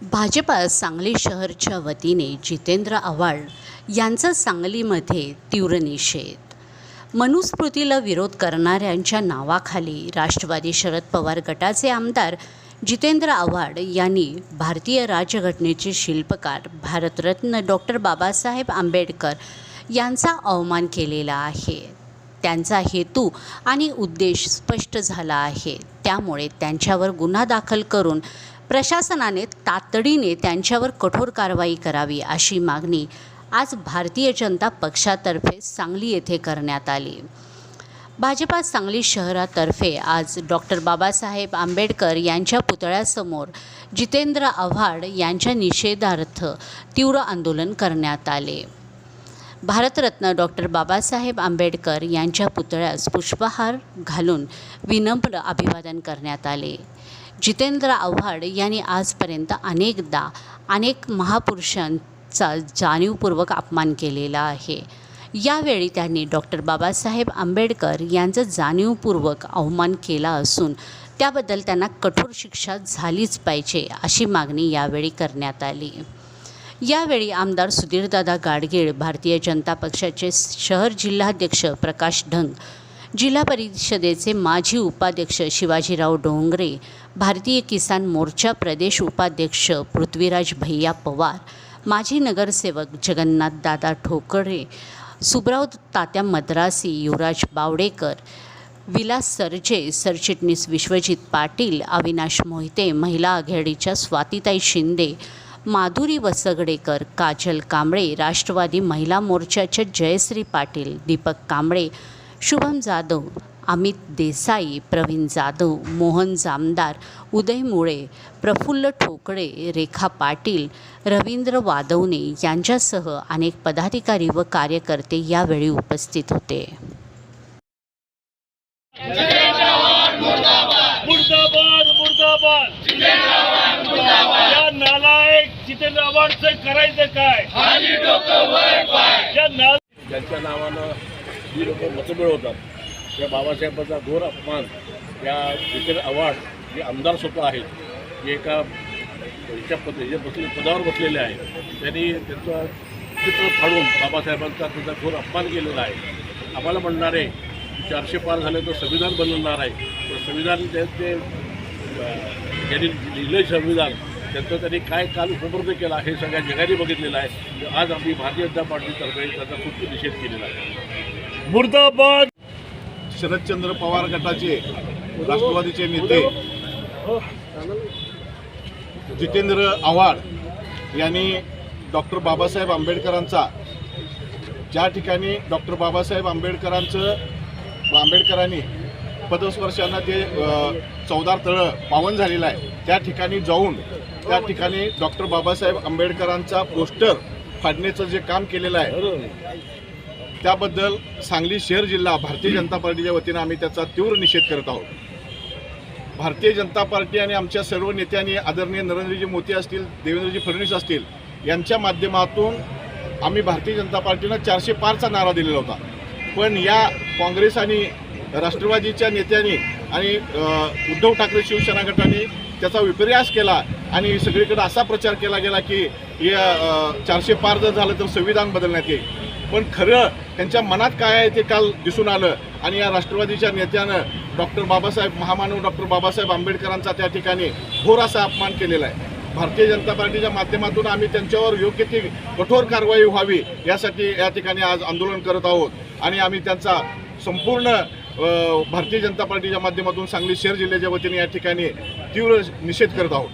भाजपा सांगली शहरच्या वतीने जितेंद्र आव्हाड यांचा सांगलीमध्ये तीव्र निषेध. मनुस्मृतीला विरोध करणाऱ्यांच्या नावाखाली राष्ट्रवादी शरद पवार गटाचे आमदार जितेंद्र आव्हाड यांनी भारतीय राज्यघटनेचे शिल्पकार भारतरत्न डॉक्टर बाबासाहेब आंबेडकर यांचा अवमान केलेला आहे. त्यांचा हेतू आणि उद्देश स्पष्ट झाला आहे. त्यामुळे त्यांच्यावर गुन्हा दाखल करून प्रशासनाने तातडीने त्यांच्यावर कठोर कारवाई करावी अशी मागणी आज भारतीय जनता पक्षातर्फे सांगली येथे करण्यात आली. भाजपा सांगली शहरातर्फे आज डॉक्टर बाबासाहेब आंबेडकर यांच्या पुतळ्यासमोर जितेंद्र आव्हाड यांच्या निषेधार्थ तीव्र आंदोलन करण्यात आले. भारतरत्न डॉक्टर बाबासाहेब आंबेडकर यांच्या पुतळ्यास पुष्पहार घालून विनम्र अभिवादन करण्यात आले. जितेंद्र आव्हाड यांनी आजपर्यंत अनेकदा अनेक महापुरुषांचा जाणीवपूर्वक अपमान केलेला आहे. यावेळी त्यांनी डॉक्टर बाबासाहेब आंबेडकर यांचं जाणीवपूर्वक अवमान केला असून त्याबद्दल त्यांना कठोर शिक्षा झालीच पाहिजे अशी मागणी यावेळी करण्यात आली. यावेळी आमदार सुधीरदादा गाडगीळ भारतीय जनता पक्षाचे शहर जिल्हाध्यक्ष प्रकाश ढंग जिल्हा परिषदेचे माजी उपाध्यक्ष शिवाजीराव डोंगरे भारतीय किसान मोर्चा प्रदेश उपाध्यक्ष पृथ्वीराज भैया पवार माजी नगरसेवक जगन्नाथ दादा ठोकरे सुब्राव तात्या मद्रासी युवराज बावडेकर विलास सरजे सरचिटणीस विश्वजित पाटील अविनाश मोहिते महिला आघाडीच्या स्वातीताई शिंदे माधुरी वसगडेकर काजल कांबळे राष्ट्रवादी महिला मोर्चाच्या जयश्री पाटील दीपक कांबळे शुभम जाधव अमित देसाई प्रवीण जाधव मोहन जामदार उदय मुळे प्रफुल्ल ठोकळे रेखा पाटील रवींद्र वादवणे यांच्यासह अनेक पदाधिकारी व कार्यकर्ते यावेळी उपस्थित होते. मुर्दाबाद. मुर्दाबाद या नालायक जितेंद्र आव्हाडचं करायचं काय? जी लोक मतं मिळवतात त्या बाबासाहेबांचा घोर अपमान या जितेंद्र अवार्ड जे आमदार स्वतः आहेत जे एका ह्याच्या पद जे बसले पदावर बसलेले आहेत त्यांनी त्यांचं चित्र फाडून बाबासाहेबांचा त्यांचा घोर अपमान केलेला आहे. आम्हाला म्हणणारे चारशे पार झाले तर संविधान बनवणार आहे. तर संविधान ते ते अं, ज्यांनी लिहिलं संविधान त्यांचं त्यांनी काय काल उपलब्ध केला हे सगळ्या जगाने बघितलेलं आहे. आज आम्ही भारतीय जनता पार्टीतर्फे त्याचा खूप निषेध केलेला आहे. मुर्दाबाद. शरदचंद्र पवार गटाचे राष्ट्रवादीचे नेते जितेंद्र आव्हाड यांनी डॉक्टर बाबासाहेब आंबेडकरांचा ज्या ठिकाणी डॉक्टर बाबासाहेब आंबेडकरांचं आंबेडकरांनी पदस्पर्शांना ते चौदार तळं पावन झालेलं आहे त्या ठिकाणी जाऊन त्या ठिकाणी डॉक्टर बाबासाहेब आंबेडकरांचा पोस्टर फाडण्याचं जे काम केलेलं आहे त्याबद्दल सांगली शहर जिल्हा भारतीय जनता पार्टीच्या वतीनं आम्ही त्याचा तीव्र निषेध करत आहोत. भारतीय जनता पार्टी आणि आमच्या सर्व नेत्यांनी आदरणीय नरेंद्रजी मोदी असतील देवेंद्रजी फडणवीस असतील यांच्या माध्यमातून आम्ही भारतीय जनता पार्टीनं चारशे पारचा नारा दिलेला होता. पण या काँग्रेस आणि राष्ट्रवादीच्या नेत्यांनी आणि उद्धव ठाकरे शिवसेना गटाने त्याचा विपर्यास केला आणि सगळीकडे असा प्रचार केला गेला की या चारशे पार जर झालं तर संविधान बदलण्यात येईल. पण खरं त्यांच्या मनात काय आहे ते काल दिसून आलं. आणि या राष्ट्रवादीच्या नेत्यानं डॉक्टर बाबासाहेब महामानव डॉक्टर बाबासाहेब आंबेडकरांचा त्या ठिकाणी घोर असा अपमान केलेला आहे. भारतीय जनता पार्टीच्या माध्यमातून आम्ही त्यांच्यावर योग्य ती कठोर कारवाई व्हावी यासाठी या ठिकाणी आज आंदोलन करत आहोत. आणि आम्ही त्यांचा संपूर्ण भारतीय जनता पार्टीच्या माध्यमातून सांगली शहर जिल्ह्याच्या वतीने या ठिकाणी तीव्र निषेध करत आहोत.